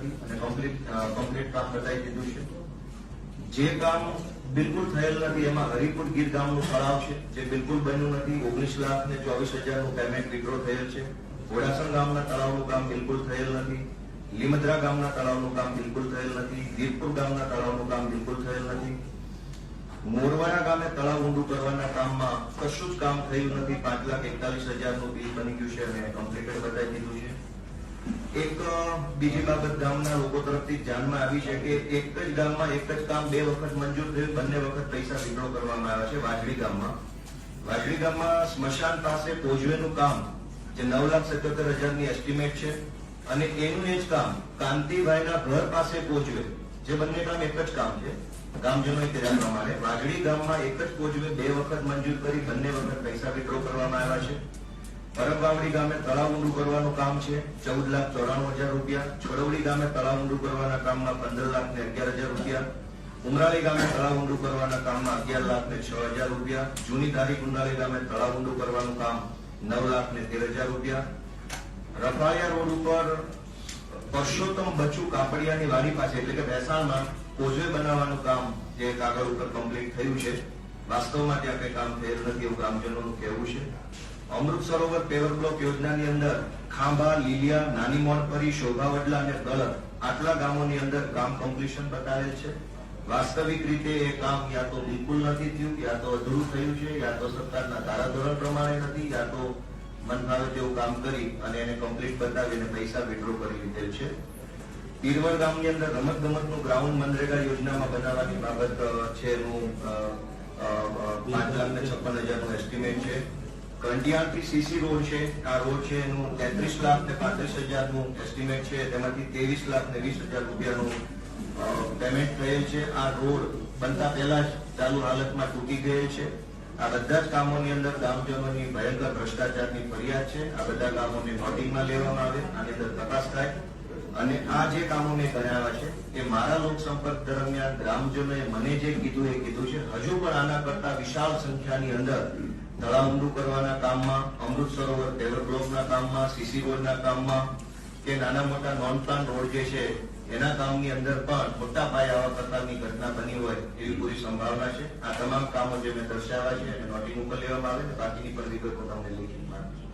નથી અને કમ્પ્લીટ કામ બતાવી દીધું છે. જે કામ બિલકુલ થયેલ નથી, એમાં હરિપુર ગીર ગામનું તળાવ છે જે બિલકુલ બન્યું નથી. ઓગણીસ લાખ ને ચોવીસ હજારનું પેમેન્ટ વિડ્રો થયેલ છે. ઘોડાસણ ગામના તળાવનું કામ બિલકુલ થયેલ નથી. લીમદ્રા ગામના તળાવનું કામ બિલકુલ થયેલ નથી. ગીરપુર ગામના તળાવનું કામ બિલકુલ થયેલ નથી. મોરવાડા ગામે તળાવ ઊંડું કરવાના કામમાં કશું જ કામ થયું નથી. પાંચ લાખ એકતાલીસ હજારનું બિલ બની ગયું છે અને કમ્પ્લીટેડ બતાવી દીધું છે. એક બીજી બાબત ગામના લોકો તરફથી ધ્યાનમાં આવી છે કે એક જ ગામમાં એક જ કામ બે વખત મંજૂર થયું, બંને વખત પૈસા વિડ્રો કરવામાં આવ્યા છે વાજડી ગામમાં. વાજડી ગામમાં સ્મશાન પાસે પોજવેનું કામ, જે નવ લાખ સત્યોતેર હજારની એસ્ટિમેટ છે, અને એનું એ જ કામ, કાંતિભાઈના ઘર પાસે પોજવે જે બંને કામ એક જ કામ છે. ગામજનોએ કહેવા પ્રમાણે વાઘડી ગામમાં એક જ પોજવે બે વખત મંજૂર કરી, બંને વખત પૈસા વિડ્રો કરવામાં આવ્યા છે. પરબવાવડી ગામે તળાવ ઊંડું કરવાનું કામ છે. ચૌદ લાખ ચોરાણું હજાર રૂપિયા. છોડવડી ગામે તળાવ ઊંડું કરવાના કામમાં પંદર લાખ ને અગિયાર હજાર રૂપિયા. ઉમરાળી ગામે તળાવ ઊંડું કરવાના કામમાં અગિયાર લાખ ને છ હજાર રૂપિયા. જૂની તારીખ ઉમરાળી ગામે તળાવ ઊંડું કરવાનું કામ નવ લાખ ને તેર હજાર રૂપિયા. રફાળિયા રોડ ઉપર પરસોત્તમ બચુ કાપડિયાની વાડી પાસે, એટલે કે ભેસાણમાં કોઝવે બનાવવાનું કામ જે કાગળ ઉપર કમ્પ્લીટ થયું છે. વાસ્તવમાં ત્યાં કઈ કામ થયેલ નથી એવું ગ્રામજનોનું કહેવું છે. અમૃત સરોવર પેવર બ્લોક યોજનાની અંદર ખાંભા, લીલિયા, નાની મોણપરી શોભાવડલા અને દલત આટલા ગામોની અંદર કામ કમ્પ્લીશન બતાવેલ છે. વાસ્તવિક રીતે એ કામ યા તો બિલકુલ નથી થયું, યા તો અધૂરું થયું છે, યા તો સરકારના ધારાધોરણ પ્રમાણે નથી, યા તો મન તેવું કામ કરી અને એને કમ્પ્લીટ બતાવીને પૈસા વિડ્રો કરી લીધેલ છે. પીરવર ગામની અંદર રમત ગમતનું ગ્રાઉન્ડ મનરેગા યોજનામાં બનાવવાની બાબત છે એનું પાંચ લાખ ને છપ્પન હજારનું એસ્ટિમેટ છે. કંટિયાળથી સીસી રોડ છે, આ રોડ છે, એનું તેત્રીસ લાખ ને પાંત્રીસ હજારનું એસ્ટિમેટ છે, તેમાંથી ત્રેવીસ લાખ ને વીસ હજાર રૂપિયાનું પેમેન્ટ થયેલ છે. આ રોડ બનતા પહેલા જ ચાલુ હાલતમાં તૂટી ગયેલ છે. આ બધા જ કામોની અંદર ગામજનોની ભયંકર ભ્રષ્ટાચારની ફરિયાદ છે. આ બધા કામોને નોટિંગમાં લેવામાં આવે, આની અંદર તપાસ થાય. અને આ જે કામો મેં કરાવ્યા છે, એ મારા લોકસંપર્ક દરમિયાન ગ્રામજનોએ મને જે કીધું એ કીધું છે. હજુ પણ આના કરતા વિશાળ સંખ્યાની અંદર તળાવ ઊંડું કરવાના કામમાં, અમૃત સરોવર પેવર બ્લોકના કામમાં, સીસી રોડના કામમાં કે નાના મોટા નોન પ્લાન રોડ જે છે, એના કામની અંદર પણ મોટા પાયે આવા પ્રકારની ઘટના બની હોય એવી પૂરી સંભાવના છે. આ તમામ કામો જે મેં દર્શાવ્યા છે એને નોટિંગ ઉપર લેવામાં આવે બાકીની પણ વિગતો તમને લેખિતમાં આપીશ.